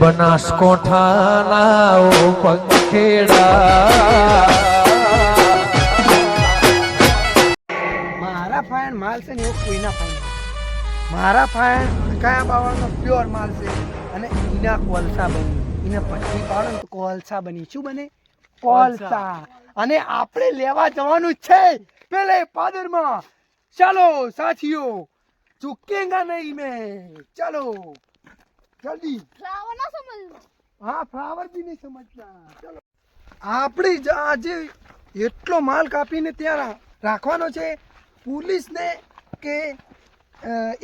બનાસકોઠાના પંખેડા મારા ફાયણ માલ છે ને એવો કોઈના ફાયણ મારા ફાયણ કયા બાવાનો પ્યોર માલ છે અને એના કોલસા બની. એને પટ્ટી પાડો ને તો કોલસા બની. શું બને? કોલસા. અને આપણે લેવા જવાનું છે પેલે પાદરમાં. ચાલો સાથીઓ ચૂકેગા નહીં મેં. ચાલો. જલ્દી ફ્લાવર ના સમજ હા ફ્લાવર બી નહીં સમજતા. ચલો. આપણે જ આજે એટલો માલ કાપીને ત્યાં રાખવાનો છે પોલીસને કે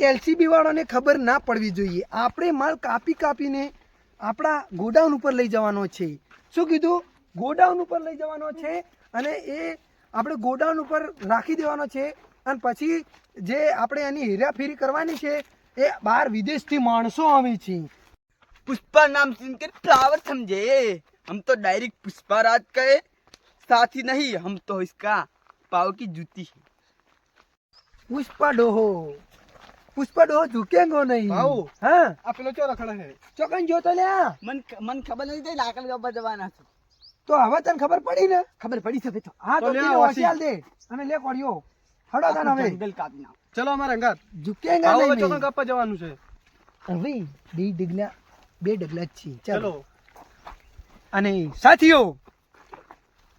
એલસીબી વાળાને ખબર ના પડવી જોઈએ. આપણે માલ કાપી કાપીને આપણા ગોડાઉન ઉપર લઈ જવાનો છે. શું કીધું? ગોડાઉન ઉપર લઈ જવાનો છે અને એ આપણે ગોડાઉન ઉપર રાખી દેવાનો છે અને પછી જે આપણે એની હેરાફેરી કરવાની છે એ બહાર વિદેશથી માણસો આવે છે. પુષ્પા નામ સુનકર ફ્લાવર સમજે. હમ તો ડાયરેક્ટ પુષ્પા રાજ કહે. સાથી નહીં હમ તો ઇસકા પાવ કી જૂતી. પુષ્પા ડોહો. પુષ્પા ડોહો ઝુકેંગો નહીં. આવો હા? આ પેલો ચો રખડે છે? ચોકન જોતો લે મન મન ખબર નહીં થઈ લાકડ ગબ્બા જવાના છો. તો હવે તને ખબર પડી ને? ખબર પડી છે તો. હા તો લે હોશિયાર દે. અને લે કોડિયો હડો તાન હવે. જંગલ કાપી નાખ. ચલો અમારા અંગાત ઝુકેંગા ભાવ નહીં ચોકન મેં. કાપવા જવાનું છે હવે બે ડગલા બે ડગલા જ છે ચલો ચલો અને સાથીઓ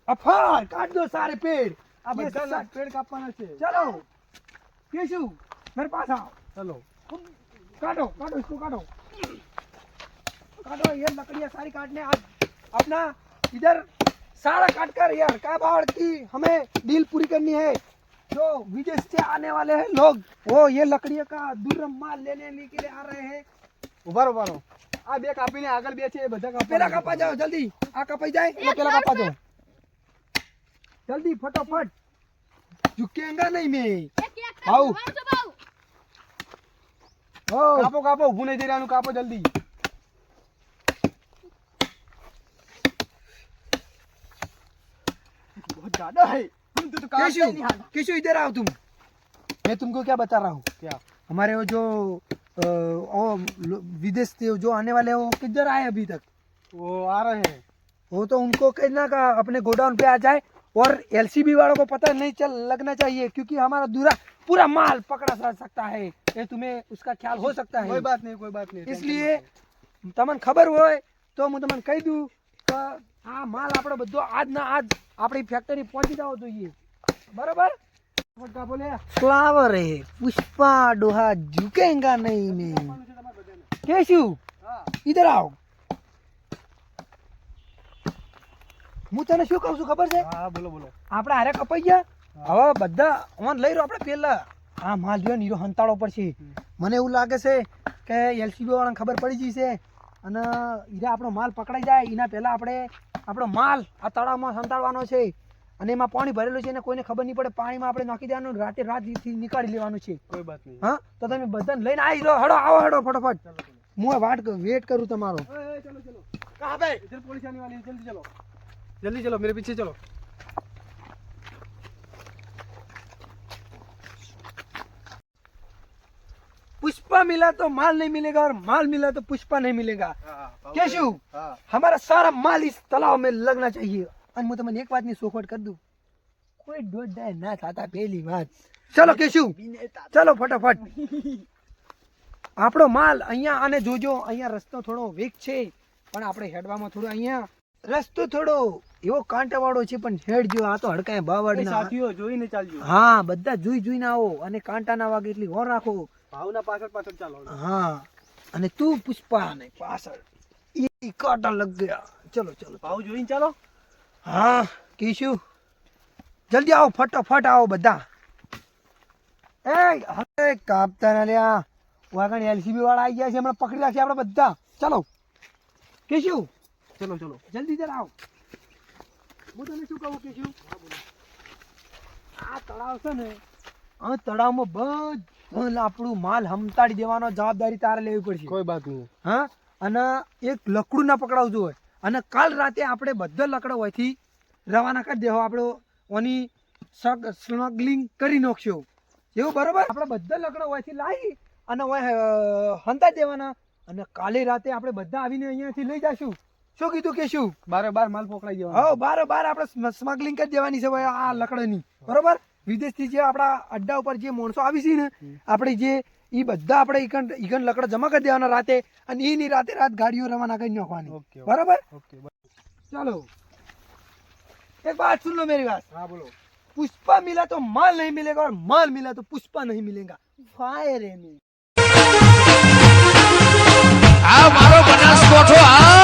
અફાર કાઢ દો સારે પેડ આ ये બધા सा- પેડ કાપવાના છે चलो केशु मेरे पास आओ ચલો काटो काटो इसको काटो काटो ये लकड़ियाँ सारी काटने आज अपना इधर सारा काट कर यार क्या बाढ़ की हमें डील पूरी करनी है जो विदेश से आने वाले हैं लोग वो ये लकड़ियों का दुर्लभ माल लेने के लिए आ रहे हैं ઉભા રહો, ઉભા રહો. આ બે કાપીને આગળ બે છે એ બધા पेला કાપવાના कापा છે. जाओ जल्दी आ कापाई जाए ये पेला कापा जाओ जल्दी फटाफट झुकेगा नहीं मैं એક એક ભાઉ. છો ભાઉ ओ કાપો કાપો ઊભું નહીં થઈ રહ્યાનું કાપો જલ્દી बहुत ज्यादा है हम तो, तो काटते केशु ही नहीं हाथ केशु इधर आओ तुम मैं तुमको क्या बता रहा हूँ क्या हमारे वो जो अ, वो लो- विदेश से जो आने वाले हैं वो किधर आए अभी तक वो आ रहे हैं वो तो उनको कहना का अपने गोडाउन पे आ जाए और एलसीबी वालों को पता नहीं चल लगना चाहिए क्योंकि हमारा दूरा पूरा माल पकड़ा जा सकता है ये तुम्हें उसका ख्याल हो सकता કોઈ है બાત નહીં કોઈ બાત નહીં इसलिए તમને ખબર હોય તો હું તમને કહી દઉં કે આ માલ આપણો બધો આજ ના આજ આપણી ફેક્ટરી પહોંચી જવો જોઈએ. બરાબર? ફ્લાવર હે પુષ્પા ડોહા ઝુકેંગા નહીં મેં કેશુ ઇધર આવ. હું તને શું કહું છું ખબર છે? હા બોલો બોલો. આપણે હારે કપાઈ ગયા? હવે બધા ઓન લઈ રહ્યો આપણે પેલા. આ માલ જોયો નીરો હંતાળો છે મને એવું લાગે છે કે એલસીબી વાળાને ખબર પડી ગઈ છે. અને હીરા આપણો માલ પકડાઈ જાય. એના પહેલા આપણે આપણો માલ આ તળાવમાં સંતાડવાનો છે અને એમાં પાણી ભરેલું છે અને કોઈને ખબર નહીં પડે પાણીમાં આપણે નાખી દેવાનું રાતે રાત નીકાળી લેવાનું છે. કોઈ વાત નહીં. હા? તો તમે બધાને લઈને આવી લો હડો આવો હડો ફટોફટ. હું વાટ વેટ કરું તમારો. ચલો ચલો. કાં ભાઈ. ઇધર પોલીસ આની વાલી જલ્દી ચલો. જલ્દી ચલો મેરે પીછે ચલો. पुष्पा मिला तो माल नहीं मिलेगा और माल मिला तो पुष्पा नहीं मिलेगा केशु हाँ हमारा सारा माल इस तालाब में लगना चाहिए અને હું તમને એક વાતની સોખવટ કરી દઉં કોઈ દોઢ દાય ના થતા પહેલી વાત ચલો કેશુ ચલો ફટાફટ આપણો માલ અહીંયા આને જોજો અહીંયા રસ્તો થોડો વેગ છે પણ આપણે હેડવામાં થોડો અહીંયા રસ્તો થોડો એવો કાંટાવાળો છે પણ હેડજો આ તો હડકાય એ બાવળ ના સાથીઓ જોઈને ચાલજો હા બધા જોઈ જોઈને આવો અને કાંટા ના વાગે એટલી ઓર રાખો ભાવના પાછળ પાછળ ચાલો હા અને તું પુષ્પા ને પાછળ ઈ કાટા લગ ગયા. ચલો ચલો. ભાવ જોઈને ચાલો. હા કીશું. જલ્દી આવો ફટાફટ આવો બધા. એ હવે કાપતા ના લ્યા વાગણ એલસીબી વાળા આવી ગયા છે હમણાં પકડી છે આપણે બધા. ચલો. કેશુ. ચલો ચલો. જલ્દી જરા આવો. હું તને શું કહું કેશુ? આ તળાવ છે ને આ તળાવમાં બધું આપણું માલ હમતાડી દેવાનો જવાબદારી તારે લેવી પડશે. કોઈ વાત નહીં. હા? અને એક લકડું ના પકડાવતું હોય. અને કાલ રાતે આપણે બધા લકડો હોયથી રવાના કરી દેવો આપણો ઓની સ્મગલિંગ કરી નાખશો. એવું બરોબર? આપણે બધા લકડા હોયથી લાવી અને હોય હંતા દેવાના. અને કાલે રાતે આપણે બધા આવીને અહીંયાથી લઈ જાશું. શું કીધું કે શું? બારે બાર માલ પકડાઈ જવાનો હા બારે બાર આપણે સ્મગલિંગ કરી દેવાની છે ભાઈ આ લકડાની. બરોબર? વિદેશથી જે આપણા અડ્ડા ઉપર જે માણસો આવી છે ને આપણે જે એ બધા આપણે ઈકન ઈકન લકડા જમા કરી દેવાના રાતે અને એની રાતે રાત ગાડીઓ રવાના કરી નાખવાની. બરાબર? ચાલો. એક વાત સુન લો મેરી વાત. હા બોલો. પુષ્પા મિલે તો માલ નહીં મિલેગા ઓર માલ મિલે તો પુષ્પા નહીં મિલેગા. ફાયર એમી આ મારો બનાસકોઠો આ